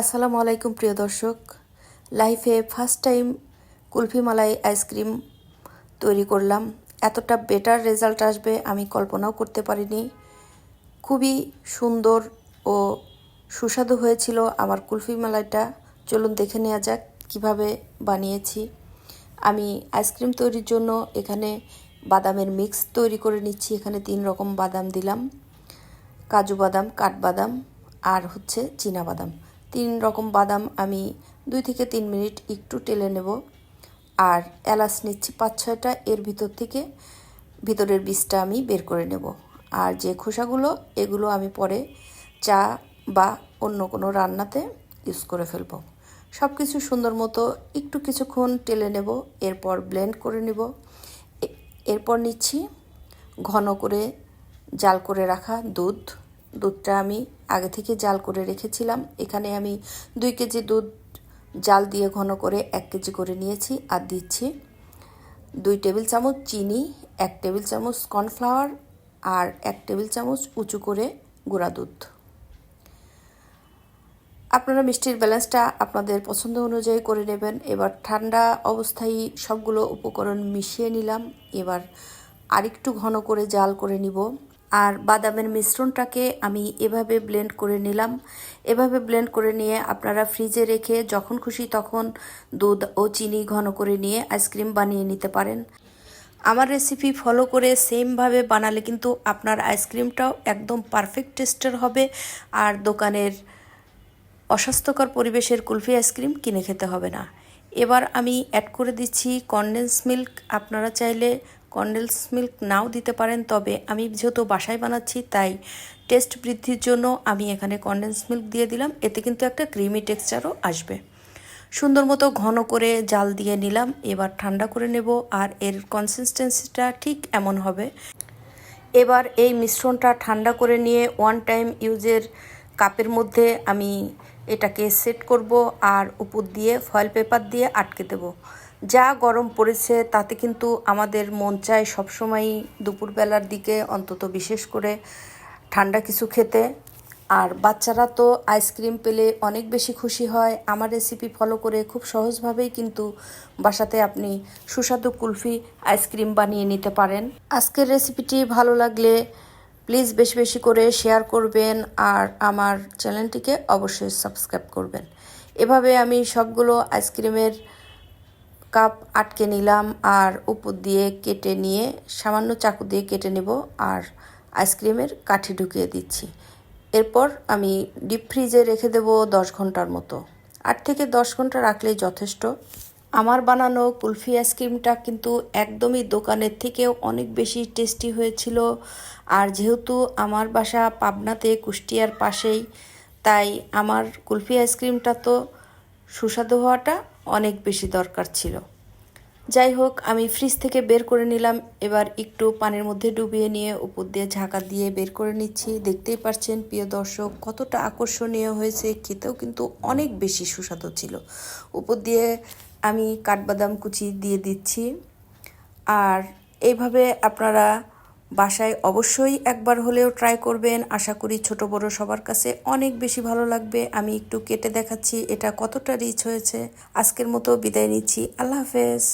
আসসালামু আলাইকুম, প্রিয় দর্শক। লাইফে first time kulfi malai ice cream তৈরি করলাম। এতটা বেটার রেজাল্ট আসবে আমি কল্পনাও করতে পারিনি। খুবই সুন্দর ও সুস্বাদু হয়েছিল আমার কুলফি মালাইটা চলুন দেখে নেওয়া যাক কীভাবে বানিয়েছি। আমি আইসক্রিম তৈরির জন্য এখানে বাদামের মিক্স তৈরি করে নিচ্ছি। এখানে তিন রকম বাদাম দিলাম। কাজু বাদাম কাঠবাদাম আর হচ্ছে চীনা বাদাম। তিন রকম বাদাম আমি দুই থেকে তিন মিনিট একটু টেলে নেব। আর এলাচ নিচ্ছি পাঁচ ছয়টা, এর ভিতর থেকে ভিতরের বীজটা আমি বের করে নেব। আর যে খোসাগুলো, এগুলো আমি পরে চা বা অন্য কোনো রান্নাতে ইউজ করে ফেলব। সব কিছু সুন্দর মতো একটু কিছুক্ষণ টেলে নেব, এরপর ব্লেন্ড করে নেব। এরপর নিচ্ছি ঘন করে, জাল করে রাখা দুধ। দুধটা আমি আগে থেকে জাল করে রেখেছিলাম। এখানে আমি দুই কেজি দুধ জাল দিয়ে ঘন করে এক কেজি করে নিয়েছি আর দিচ্ছি দুই টেবিল চামচ চিনি, এক টেবিল চামচ কর্নফ্লাওয়ার আর এক টেবিল চামচ উঁচু করে গুঁড়া দুধ। আপনারা মিষ্টির ব্যালেন্সটা আপনাদের পছন্দ অনুযায়ী করে নেবেন। এবার ঠান্ডা অবস্থায় সবগুলো উপকরণ মিশিয়ে নিলাম। এবার আরেকটু ঘন করে জাল করে নিব। আর বাদামের মিশ্রণটাকে আমি এভাবে ব্লেন্ড করে নিলাম। এভাবে ব্লেন্ড করে নিয়ে আপনারা ফ্রিজে রেখে যখন খুশি তখন দুধ ও চিনি ঘন করে নিয়ে আইসক্রিম বানিয়ে নিতে পারেন। আমার রেসিপি ফলো করে সেমভাবে বানালে কিন্তু আপনার আইসক্রিমটাও একদম পারফেক্ট টেস্টের হবে। আর দোকানের অস্বাস্থ্যকর পরিবেশের কুলফি আইসক্রিম কিনে খেতে হবে না। এবার আমি অ্যাড করে দিচ্ছি কনডেন্স মিল্ক আপনারা চাইলে কনডেন্স মিল্ক নাও দিতে পারেন, তবে আমি যেহেতু বাসায় বানাচ্ছি, তাই টেস্ট বৃদ্ধির জন্য আমি এখানে কনডেন্স মিল্ক দিয়ে দিলাম। এতে কিন্তু একটা ক্রিমি টেক্সচারও আসবে। সুন্দর মতো ঘন করে জাল দিয়ে নিলাম, এবার ঠান্ডা করে নেব, আর এর কনসিস্টেন্সিটা ঠিক এমন হবে। এবার এই মিশ্রণটা ঠান্ডা করে নিয়ে ওয়ান টাইম ইউজের কাপের মধ্যে আমি এটাকে সেট করব আর উপর দিয়ে ফয়েল পেপার দিয়ে আটকে দেব। যা গরম পড়েছে তাতে কিন্তু আমাদের মন চায় সবসময়ই দুপুরবেলার দিকে অন্তত বিশেষ করে ঠান্ডা কিছু খেতে। আর বাচ্চারা তো আইসক্রিম পেলে অনেক বেশি খুশি হয়। আমার রেসিপি ফলো করে খুব সহজভাবেই কিন্তু বাসাতে আপনি সুস্বাদু কুলফি আইসক্রিম বানিয়ে নিতে পারেন। আজকের রেসিপিটি ভালো লাগলে প্লিজ বেশি বেশি করে শেয়ার করবেন আর আমার চ্যানেলটিকে অবশ্যই সাবস্ক্রাইব করবেন। এভাবে আমি সবগুলো আইসক্রিমের কাপ আটকে নিলাম আর উপর দিয়ে কেটে নিয়ে, সামান্য চাকু দিয়ে কেটে নেব আর আইসক্রিমের কাঠি ঢুকিয়ে দিচ্ছি। এরপর আমি ডিপ ফ্রিজে রেখে দেব দশ ঘণ্টার মতো। আট থেকে দশ ঘণ্টা রাখলেই যথেষ্ট। আমার বানানো কুলফি আইসক্রিমটা কিন্তু একদমই দোকানের থেকেও অনেক বেশি টেস্টি হয়েছিল। আর যেহেতু আমার বাসা পাবনাতে কুষ্টিয়ার পাশেই, তাই আমার কুলফি আইসক্রিমটা তো সুস্বাদু হওয়াটা অনেক বেশি দরকার ছিল। যাই হোক, আমি ফ্রিজ থেকে বের করে নিলাম। এবার একটু পানির মধ্যে ডুবিয়ে নিয়ে উপর দিয়ে ঝাঁকা দিয়ে বের করে নিচ্ছি। দেখতেই পাচ্ছেন, প্রিয় দর্শক, কতটা আকর্ষণীয় হয়েছে। খেতেও কিন্তু অনেক বেশি সুস্বাদু ছিল। উপর দিয়ে আমি কাঠবাদাম কুচি দিয়ে দিচ্ছি। আর এইভাবে আপনারা বাসায় অবশ্যই একবার হলেও ট্রাই করবেন। আশা করি ছোট বড় সবার কাছে অনেক বেশি ভালো লাগবে। আমি একটু কেটে দেখাচ্ছি এটা কতটা রিচ হয়েছে। আজকের মতো বিদায় নিচ্ছি। আল্লাহ হাফেজ।